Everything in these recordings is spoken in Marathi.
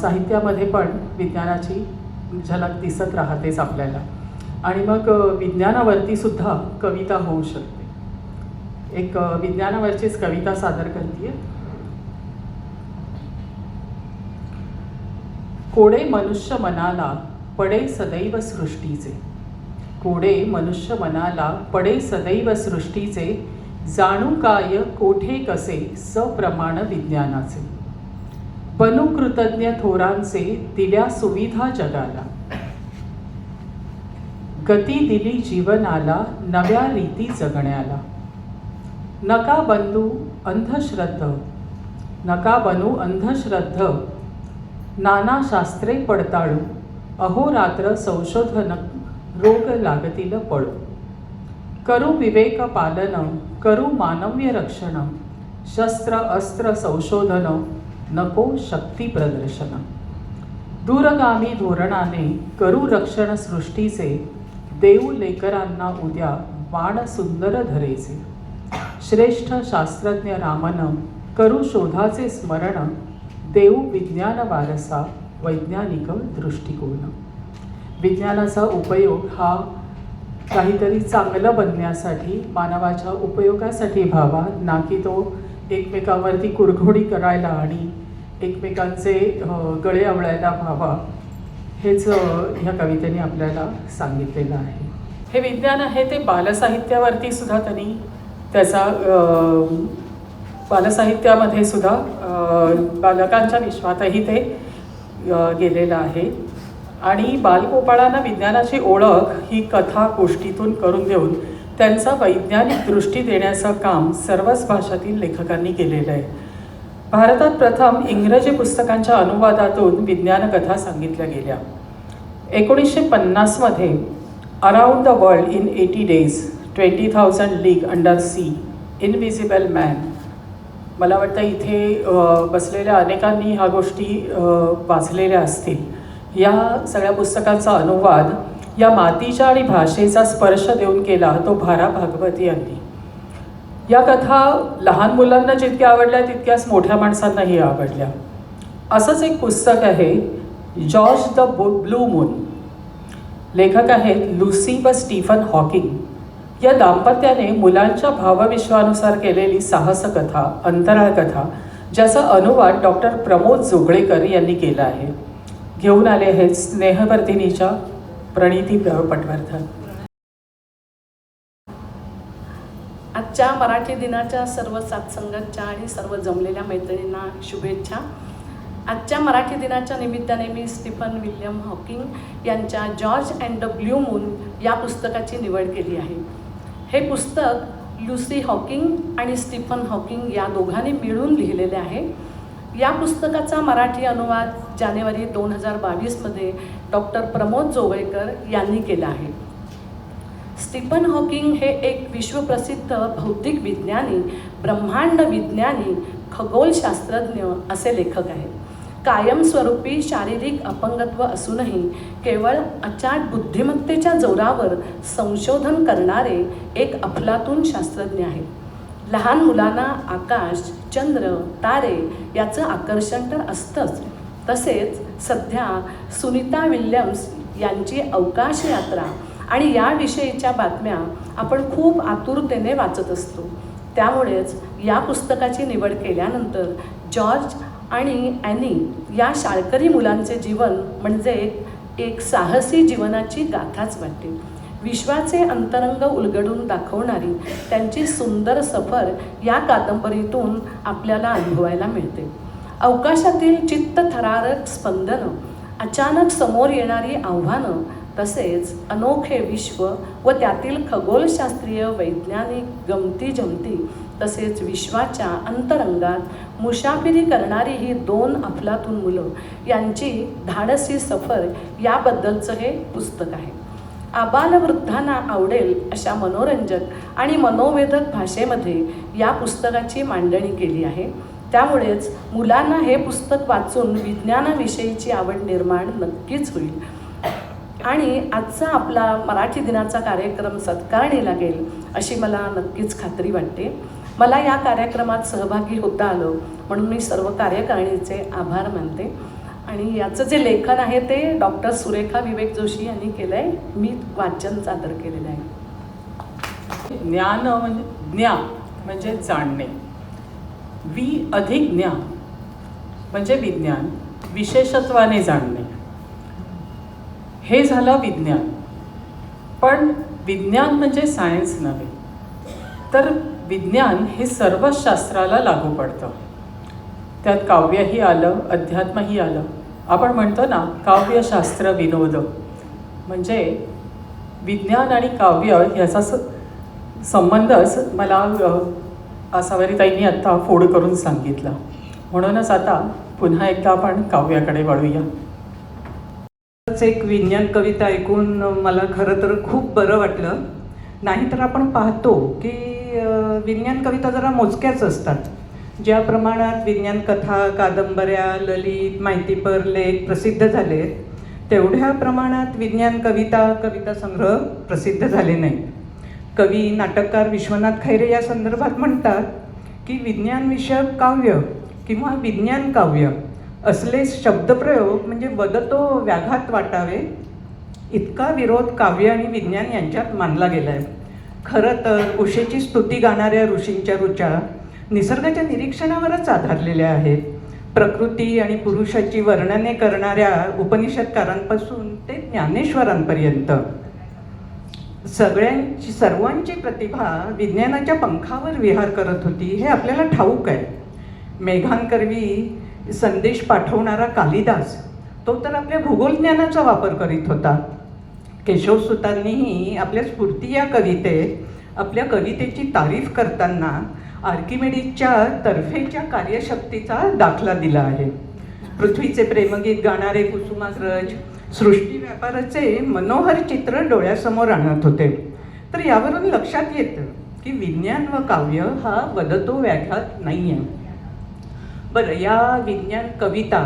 साहित्यामध्ये पण विज्ञानाची झलक दिसत राहतेच आपल्याला. आणि मग विज्ञानावरती सुद्धा कविता होऊ शकते. एक विज्ञानावरचीच कविता सादर करते कोडे मनुष्य मनाला पडे सदैव सृष्टीचे. कोडे मनुष्य मनाला पडे सदैव सृष्टीचे. जाणू काय कोठे कसे सप्रमाण विज्ञानाचे. बनू कृतज्ञ थोरांचे दिल्या सुविधा जगाला. गती दिली जीवनाला नव्या रीती जगण्याला. नका बंधू अंधश्रद्ध नका बनू अंधश्रद्ध. नाना शास्त्रे पडताळू अहोरात्र संशोधन रोग लागतील पळू. करू विवेक पालन करू मानव्य रक्षण शस्त्र अस्त्र संशोधन नको शक्ती प्रदर्शन. दूरगामी धोरणाने करू रक्षण सृष्टीचे देऊ लेकरांना उद्या बाण सुंदर धरेचे. श्रेष्ठ शास्त्रज्ञ रामन करू शोधाचे स्मरण देऊ विज्ञान वारसा वैज्ञानिक दृष्टिकोन. विज्ञानाचा उपयोग हा काहीतरी चांगलं बनण्यासाठी मानवाच्या उपयोगासाठी व्हावा ना की तो एकमेकांवरती कुरघोडी करायला आणि एकमेकांचे गळे आवळायला व्हावा हेच ह्या कवितेने आपल्याला सांगितलेलं आहे. हे विज्ञान आहे ते बालसाहित्यावरती सुद्धा त्यांनी त्याचा बालसाहित्यामध्ये सुद्धा बालकांच्या विश्वातही ते गेलेलं आहे. आणि बालगोपाळांना विज्ञानाची ओळख ही कथा गोष्टीतून करून देऊन त्यांचा वैज्ञानिक दृष्टी देण्याचं काम सर्वच भाषातील लेखकांनी केलेलं आहे. भारतात प्रथम इंग्रजी पुस्तकांच्या अनुवादातून विज्ञानकथा सांगितल्या गेल्या. एकोणीसशे पन्नासमध्ये around the world in eighty days twenty thousand league under sea invisible man मला वाटतं इथे बसलेल्या अनेकांनी ह्या गोष्टी वाचलेल्या असतील. या सगळ्या पुस्तकांचा अनुवाद या मातीच्या आणि भाषेचा स्पर्श देऊन केला तो भारा भागवती यांनी. या कथा लहान मुलांना जितक्या आवडल्या तितक्याच मोठ्या माणसांनाही आवडल्या. असंच एक पुस्तक आहे जॉर्ज द ब्लू मून. लेखक आहेत लुसी व स्टीफन हॉकिंग. या दाम्पत्याने मुलांच्या भावविश्वानुसार केलेली साहस कथा अंतराळ कथा ज्याचा अनुवाद डॉक्टर प्रमोद जोगळेकर यांनी केला आहे. घेऊन आले आहेत स्नेहवर्धिनीच्या प्रणिती पटवर्धन. आजच्या मराठी दिनाच्या सर्व साथसंगतच्या आणि सर्व जमलेल्या मैत्रिणींना शुभेच्छा. आजच्या मराठी दिनाच्या निमित्ताने मी स्टीफन विल्यम हॉकिंग यांच्या George and the blue moon या पुस्तकाची निवड केली आहे. हे पुस्तक लुसी हॉकिंग आणि स्टीफन हॉकिंग या दोघांनी मिळून लिहिलेले आहे. या पुस्तकाचा मराठी अनुवाद जानेवारी दोन हजार बावीसमध्ये डॉक्टर प्रमोद जोगळेकर यांनी केला आहे. स्टीफन हॉकिंग हे एक विश्वप्रसिद्ध भौतिक विज्ञानी ब्रह्मांड विज्ञानी खगोलशास्त्रज्ञ असे लेखक आहेत. कायमस्वरूपी शारीरिक अपंगत्व असूनही केवळ अचाट बुद्धिमत्तेच्या जोरावर संशोधन करणारे एक अफलातून शास्त्रज्ञ आहेत. लहान मुलांना आकाश चंद्र तारे याचं आकर्षण तर असतंच. तसेच सध्या सुनीता विल्यम्स यांची अवकाश यात्रा आणि याविषयीच्या बातम्या आपण खूप आतुरतेने वाचत असतो. त्यामुळेच या पुस्तकाची निवड केल्यानंतर जॉर्ज आणि ॲनी या शाळकरी मुलांचे जीवन म्हणजे एक एक साहसी जीवनाची गाथाच वाटते. विश्वाचे अंतरंग उलगडून दाखवणारी त्यांची सुंदर सफर या कादंबरीतून आपल्याला अनुभवायला मिळते. अवकाशातील चित्त थरारक स्पंदनं अचानक समोर येणारी आव्हानं तसेच अनोखे विश्व व त्यातील खगोलशास्त्रीय वैज्ञानिक गमती जमती तसेच विश्वाच्या अंतरंगात मुसाफिरी करणारी ही दोन अफलातून मुलं यांची धाडसी सफर याबद्दलचं हे पुस्तक आहे. आबालवृद्धांना आवडेल अशा मनोरंजक आणि मनोवेधक भाषेमध्ये या पुस्तकाची मांडणी केली आहे. त्यामुळेच मुलांना हे पुस्तक वाचून विज्ञानाविषयीची आवड निर्माण नक्कीच होईल. आणि आजचा आपला मराठी दिनाचा कार्यक्रम सत्कारणी लागेल अशी मला नक्कीच खात्री वाटते. मला या कार्यक्रमात सहभागी होता आलं म्हणून मी सर्व कार्यकारिणीचे आभार मानते. आणि याचं जे लेखन आहे ते डॉक्टर सुरेखा विवेक जोशी यांनी केलं आहे मी वाचन सादर केलेलं आहे. ज्ञान म्हणजे ज्ञा म्हणजे जाणणे. वि अधिक ज्ञा म्हणजे विज्ञान विशेषत्वाने जाणणे. हे झालं विज्ञान. पण विज्ञान म्हणजे सायन्स नव्हे. तर विज्ञान हे सर्वच शास्त्राला लागू पडतं. त्यात काव्यही आलं अध्यात्मही आलं. आपण म्हणतो ना काव्यशास्त्र विनोद. म्हणजे विज्ञान आणि काव्य ह्याचा स संबंधच मला अ, आसावरीताईंनी आत्ता फोड करून सांगितला. म्हणूनच आता पुन्हा एकदा आपण काव्याकडे वळूया. एक विज्ञान कविता ऐकून मला खरं तर खूप बरं वाटलं. नाहीतर आपण पाहतो की विज्ञान कविता जरा मोजक्याच असतात. ज्या प्रमाणात विज्ञान कथा कादंबऱ्या ललित माहितीपर लेख प्रसिद्ध झाले तेवढ्या प्रमाणात विज्ञान कविता कविता संग्रह प्रसिद्ध झाले नाही कवी नाटककार विश्वनाथ खैरे या संदर्भात म्हणतात की विज्ञान विषयक काव्य किंवा विज्ञान काव्य असले शब्दप्रयोग म्हणजे वदतो व्याघात वाटावे इतका विरोध काव्य आणि विज्ञान यांच्यात मानला गेला आहे खरं तर उषेची स्तुती गाणाऱ्या ऋषींच्या रुचा निसर्गाच्या निरीक्षणावरच आधारलेल्या आहेत. प्रकृती आणि पुरुषाची वर्णने करणाऱ्या उपनिषदकारांपासून ते ज्ञानेश्वरांपर्यंत. सगळ्यांची सर्वांची प्रतिभा विज्ञानाच्या पंखावर विहार करत होती हे आपल्याला ठाऊक आहे. मेघांकरवी संदेश पाठवणारा कालिदास तो तर आपल्या भूगोल ज्ञानाचा वापर करीत होता. केशवसुतांनीही आपल्या स्फूर्ती या कवितेत आपल्या कवितेची तारीफ करताना आर्किमेडीजच्या तर्फेच्या कार्यशक्तीचा दाखला दिला आहे. पृथ्वीचे प्रेमगीत गाणारे कुसुमाग्रज सृष्टी व्यापाराचे मनोहर चित्र डोळ्यासमोर आणत होते. तर यावरून लक्षात येतं की विज्ञान व काव्य हा बदतो व्याघात नाही आहे बरं या विज्ञान कविता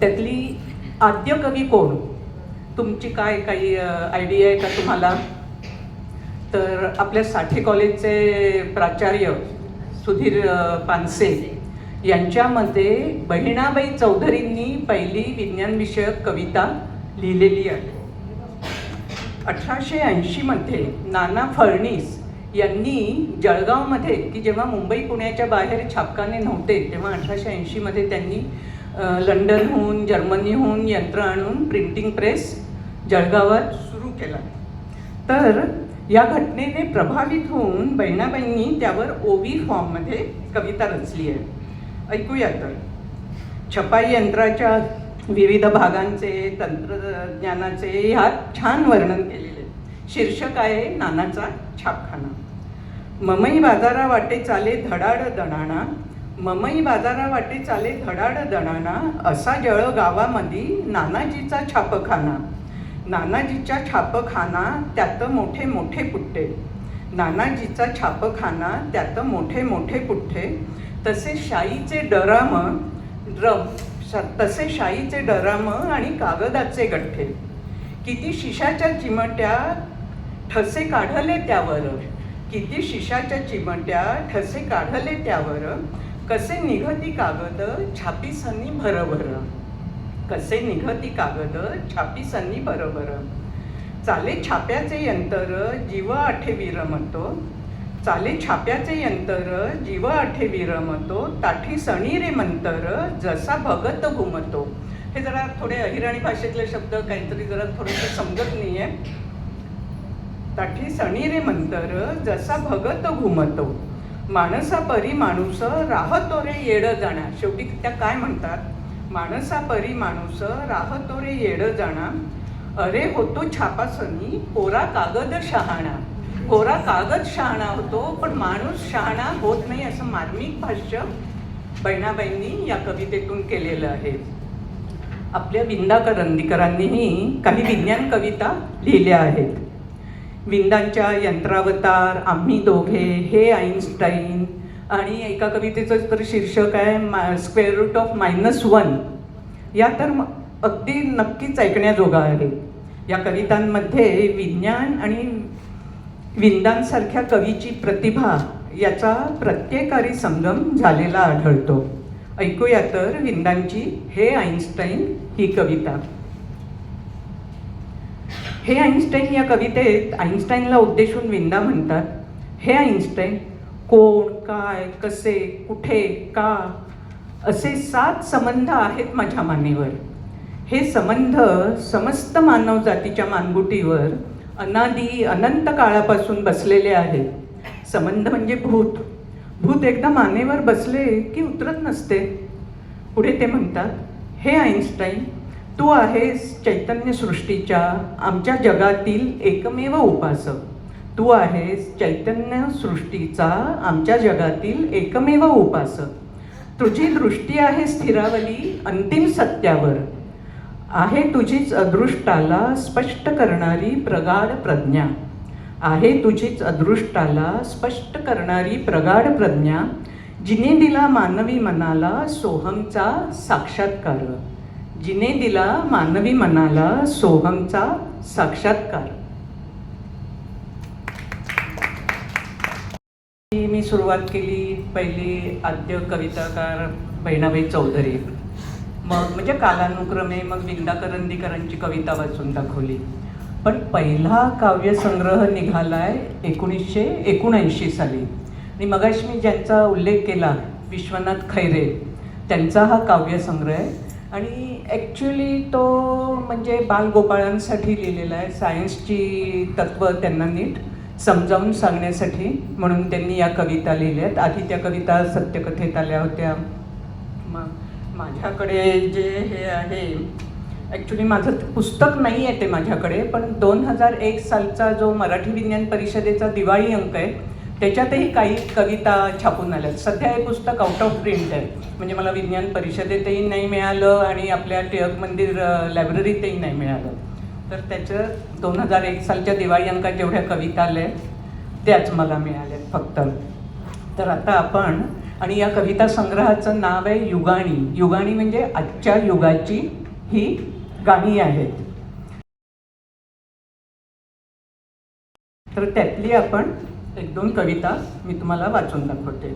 त्यातली आद्य कवी कोण? तुमची काय काही आयडिया आहे का तुम्हाला? तर आपल्या साठे कॉलेजचे प्राचार्य सुधीर पानसे यांच्यामध्ये बहिणाबाई चौधरींनी पहिली विज्ञानविषयक कविता लिहिलेली आहे. अठराशे ऐंशीमध्ये नाना फडणीस यांनी जळगावमध्ये की जेव्हा मुंबई पुण्याच्या बाहेर छापखाने नव्हते तेव्हा अठराशे ऐंशीमध्ये त्यांनी लंडनहून जर्मनीहून यंत्र आणून प्रिंटिंग प्रेस जळगावात सुरू केला. तर या घटनेने प्रभावित होऊन बहिणाबाईंनी त्यावर ओवी फॉर्ममध्ये कविता रचली आहे. ऐकूया तर. छपाई यंत्राच्या विविध भागांचे तंत्रज्ञानाचे ह्यात छान वर्णन केलेले आहे. शीर्षक आहे नानाचा छापखाना. ममई बाजारा वाटे चाले धडाड दणाणा. ममई बाजारा वाटे चाले धडाड दणाणा. असा जळ गावामध्ये नानाजीचा छापखाना. नानाजीच्या छापखाना त्यात मोठे मोठे पुट्टे. नानाजीचा छापखाना त्यात मोठे मोठे पुठ्ठे तसे शाईचे डराम ड्रम श- तसे शाईचे डराम आणि कागदाचे गठ्ठे. किती शिशाच्या चिमट्या ठसे काढले त्यावर. किती शिशाच्या चिमट्या ठसे काढले त्यावर. कसे निघती कागद छापिसांनी सनी भरभर कसे निघती कागद? छापी बरोबर. चाले छाप्याचे यंतर जीव आठे विरमतो चाले छाप्याचे यंतर जीव आठे विरमतो ताठी सणी रे मंतर जसा भगत घुमतो. हे जरा थोडे अहिराणी भाषेतले शब्द काहीतरी जरा थोडंसं समजत नाहीये. ताठी सणी रे मंतर जसा भगत घुमतो. माणसा परी माणूस राहतो रे येड जाणा शेवटी त्या काय म्हणतात? माणसा परी माणूस राहतो रे येड जाणा. अरे होतो छापासनी कोरा कागद शहाणा. कोरा कागद शहाणा होतो पण माणूस शहाणा होत नाही असं मार्मिक भाष्य बहिणाबाईंनी या कवितेतून केलेलं आहे. आपल्या विंदा करंदीकरांनीही काही विज्ञान कविता लिहिल्या आहेत. विंदांच्या यंत्रावतार आम्ही दोघे हे आईन्स्टाईन आणि एका कवितेचं तर शीर्षक आहे मा square root of minus one या तर अगदी नक्कीच ऐकण्याजोगा आहे. या कवितांमध्ये विज्ञान आणि विंदांसारख्या कवीची प्रतिभा याचा प्रत्येकारी संगम झालेला आढळतो. ऐकूया तर विंदांची हे आईन्स्टाईन ही कविता. हे आईन्स्टाईन या कवितेत आईन्स्टाईनला उद्देशून विंदा म्हणतात. हे आईन्स्टाईन कोण काय कसे कुठे का? असे सात संबंध आहेत माझ्या मानेवर. हे संबंध समस्त मानव जातीच्या मानगुटीवर अनादी अनंत काळापासून बसलेले आहेत संबंध म्हणजे भूत. भूत एकदा मानेवर बसले की उतरत नसते. पुढे ते म्हणतात हे आईन्स्टाईन तू आहेस चैतन्य सृष्टीच्या आमच्या जगातील एकमेव उपासक. तू आहेस चैतन्य सृष्टीचा आमच्या जगातील एकमेव उपासक. तुझी दृष्टी आहे स्थिरावली अंतिम सत्यावर. आहे तुझीच अदृष्टाला स्पष्ट करणारी प्रगाढ प्रज्ञा. आहे तुझीच अदृष्टाला स्पष्ट करणारी प्रगाढ प्रज्ञा जिने दिला मानवी मनाला सोहमचा साक्षात्कार. जिने दिला मानवी मनाला सोहमचा साक्षात्कार. मी सुरुवात केली पहिली आद्य कविताकार बहिणाबाई चौधरी. मग म्हणजे कालानुक्रमे मग विंदा करंदीकरांची कविता वाचून दाखवली. पण पहिला काव्यसंग्रह निघालाय एकोणीसशे एकोणऐंशी साली. आणि मगाशी मी ज्यांचा उल्लेख केला विश्वनाथ खैरे त्यांचा हा काव्यसंग्रह आहे. आणि ॲक्च्युली तो म्हणजे बालगोपाळांसाठी लिहिलेला आहे. सायन्सची तत्त्व त्यांना नीट. समजावून सांगण्यासाठी म्हणून त्यांनी या कविता लिहिल्यात आधी त्या कविता सत्यकथेत आल्या होत्या. मग माझ्याकडे जे हे आहे ॲक्च्युली माझं पुस्तक नाही आहे ते माझ्याकडे पण दोन हजार एक सालचा जो मराठी विज्ञान परिषदेचा दिवाळी अंक आहे त्याच्यातही काही कविता छापून आल्यात सध्या हे पुस्तक आउट ऑफ प्रिंट आहे. म्हणजे मला विज्ञान परिषदेतही नाही मिळालं आणि आपल्या टिळक मंदिर लायब्ररीतही नाही मिळालं. तर त्याचं दोन हजार एक सालच्या दिवाळी अंकात जेवढ्या कविता आल्या त्याच मला मिळाल्या फक्त. तर आता आपण आणि या कविता संग्रहाचं नाव आहे युगाणी. युगाणी म्हणजे आजच्या युगाची ही गाणी आहेत. तर त्यातली आपण एक दोन कविता मी तुम्हाला वाचून दाखवते.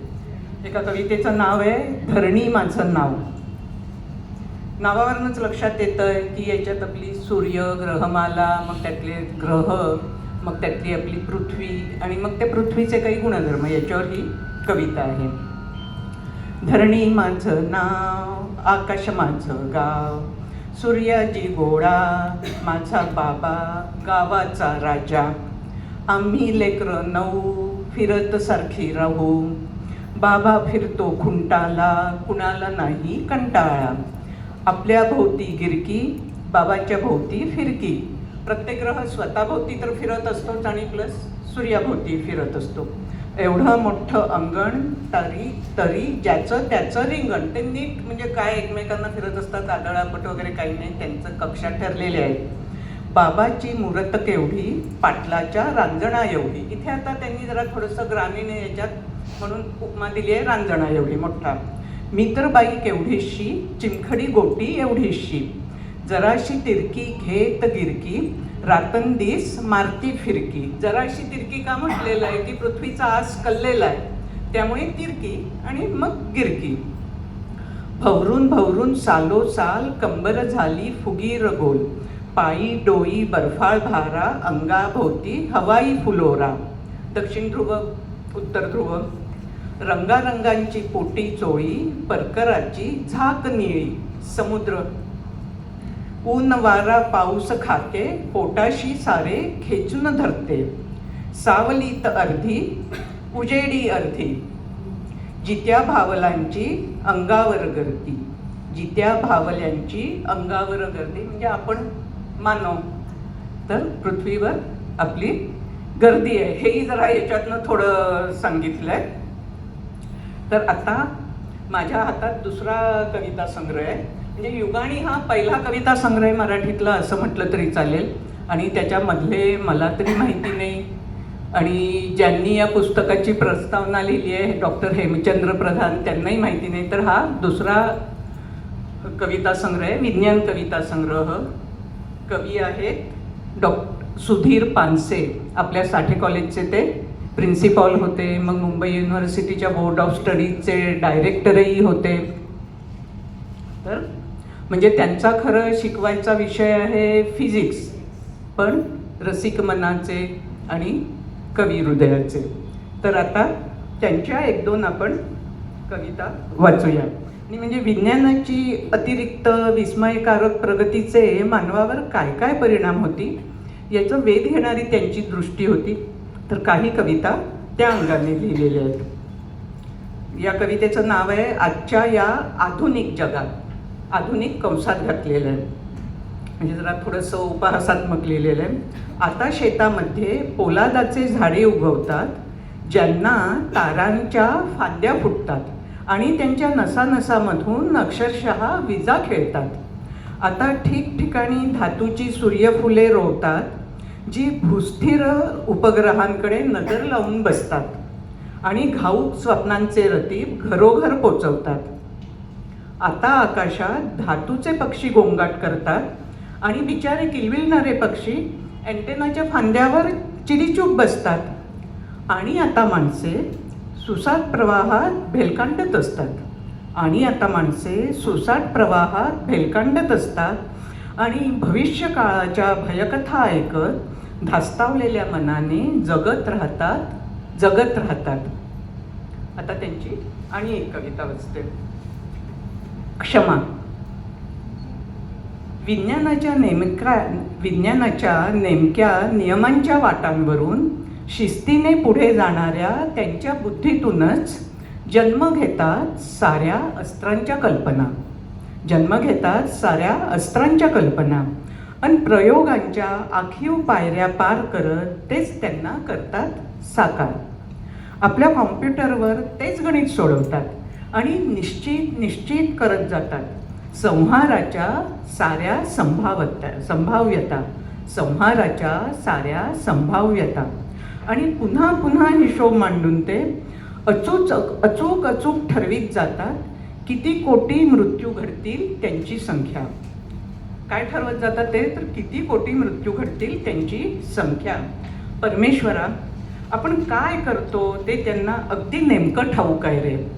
एका कवितेचं नाव आहे धरणी माझं नाव. नावावरूनच लक्षात येतं आहे की याच्यात आपली सूर्य ग्रहमाला मग त्यातले ग्रह मग त्यातली आपली पृथ्वी आणि मग त्या पृथ्वीचे काही गुणधर्म याच्यावर ही कविता आहे. धरणी माझं नाव आकाश माझं गाव सूर्याची गोळा माझा बाबा गावाचा राजा. आम्ही लेकरं नऊ फिरत सारखी राहू. बाबा फिरतो खुंटाला कुणाला नाही कंटाळा. आपल्या भोवती गिरकी बाबाच्या भोवती फिरकी. प्रत्येक ग्रह स्वतःभोवती तर फिरत असतोच आणि प्लस सूर्याभोवती फिरत असतो. एवढं मोठं अंगण तरी तरी ज्याचं त्याचं रिंगण. ते नीट म्हणजे काय एकमेकांना फिरत असतात आदळापट वगैरे काही नाही त्यांचं कक्षा ठरलेले आहेत बाबाची मूर्त केवढी पाटलाच्या रांजणा एवढी. इथे आता त्यांनी जरा थोडंसं ग्रामीण याच्यात म्हणून उपमा दिली आहे रांजणा एवढी मोठा. मित्रबाई केवढीशी चिमखडी गोटी एवढीशी. जराशी तिरकी घेत गिरकी रातंदीस मारती फिरकी. जराशी तिरकी का म्हटलेलं आहे? की पृथ्वीचा आस कल्लेला आहे. त्यामुळे तिरकी आणि मग गिरकी. भवरून भवरून सालो साल कंबर झाली फुगी रगोल. पायी डोई बर्फाळ भारा अंगाभोवती हवाई फुलोरा. दक्षिण ध्रुव उत्तर ध्रुव. रंगारंगांची पोटी चोळी परकराची झाक निळी समुद्र. ऊन वारा पाऊस खाते पोटाशी सारे खेचून धरते. सावलीत अर्धी उजेडी अर्धी. जित्या भावलांची अंगावर गर्दी. जित्या भावल्यांची अंगावर गर्दी म्हणजे आपण मानव. तर पृथ्वीवर आपली गर्दी आहे. हेही जरा याच्यातनं थोडं सांगितलं आहे तर आता माझ्या हातात दुसरा कविता संग्रह आहे. म्हणजे युगाणी हा पहिला कविता संग्रह आहे मराठीतला असं म्हटलं तरी चालेल. आणि त्याच्यामधले मला तरी माहिती नाही. आणि ज्यांनी या पुस्तकाची प्रस्तावना लिहिली आहे डॉक्टर हेमचंद्र प्रधान त्यांनाही माहिती नाही. तर हा दुसरा कविता संग्रह आहे विज्ञान कविता संग्रह. कवी आहेत डॉ सुधीर पानसे आपल्या साठे कॉलेजचे ते प्रिन्सिपॉल होते मग मुंबई युनिव्हर्सिटीच्या बोर्ड ऑफ स्टडीजचे डायरेक्टरही होते. तर म्हणजे त्यांचा खरं शिकवायचा विषय आहे फिजिक्स पण रसिक मनाचे आणि कवी हृदयाचे तर आता त्यांच्या एक दोन आपण कविता वाचूया. आणि म्हणजे विज्ञानाची अतिरिक्त विस्मयकारक प्रगतीचे मानवावर काय काय परिणाम होती याचं वेध घेणारी त्यांची दृष्टी होती. तर काही कविता त्या अंगाने लिहिलेल्या आहेत. या कवितेचं नाव आहे आजच्या या आधुनिक जगात. आधुनिक कंसात घातलेलं आहे. म्हणजे जरा थोडंसं उपहासात्मक लिहिलेलं आहे. आता शेतामध्ये पोलादाचे झाडे उगवतात ज्यांना तारांच्या फांद्या फुटतात आणि त्यांच्या नसानसामधून अक्षरशः विजा खेळतात. आता ठिकठिकाणी धातूची सूर्यफुले रोवतात जी भूस्थिर उपग्रहांकडे नजर लावून बसतात आणि घाऊक स्वप्नांचे रतीब घरोघर पोचवतात. आता आकाशात धातूचे पक्षी गोंगाट करतात आणि बिचारे किलविलणारे पक्षी अँटेनाच्या फांद्यावर चिडीचूप बसतात आणि आता माणसे सुसाट प्रवाहात भेलकांडत असतात. आणि आता माणसे सुसाट प्रवाहात भेलकांडत असतात आणि भविष्यकाळाच्या भयकथा ऐकत धास्तावलेल्या मनाने जगत राहतात जगत राहतात. आता त्यांची आणि एक कविता वाचते. क्षमा. विज्ञानाच्या नेमक्या विज्ञानाच्या नेमक्या नियमांच्या वाटांवरून शिस्तीने पुढे जाणाऱ्या त्यांच्या बुद्धीतूनच जन्म घेतात साऱ्या अस्त्रांच्या कल्पना. जन्म घेतात साऱ्या अस्त्रांच्या कल्पना. आणि प्रयोगांच्या आखीव पायऱ्या पार करत तेच त्यांना करतात साकार. आपल्या कॉम्प्युटरवर तेच गणित सोडवतात आणि निश्चित निश्चित करत जातात. संहाराच्या साऱ्या संभावता संभाव्यता. संहाराच्या साऱ्या संभाव्यता. आणि पुन्हा पुन्हा हिशोब मांडून ते अचूक अचूक अचूक ठरवीत जातात. किती कोटी मृत्यू घडतील त्यांची संख्या. काय ठरवत जातात ते? तर किती कोटी मृत्यू घडतील त्यांची संख्या. परमेश्वरा आपण काय करतो ते त्यांना अगदी नेमकं ठाऊक आहे रे.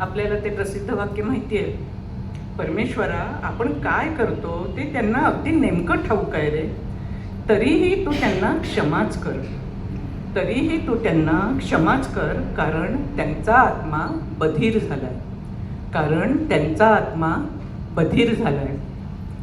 आपल्याला ते प्रसिद्ध वाक्य माहिती आहे. परमेश्वरा आपण काय करतो ते त्यांना अगदी नेमकं ठाऊक आहे रे. तरीही तू त्यांना क्षमाच कर. तरीही तू त्यांना क्षमाच कर कारण त्यांचा आत्मा बधीर झालाय. कारण त्यांचा आत्मा बधीर झालाय.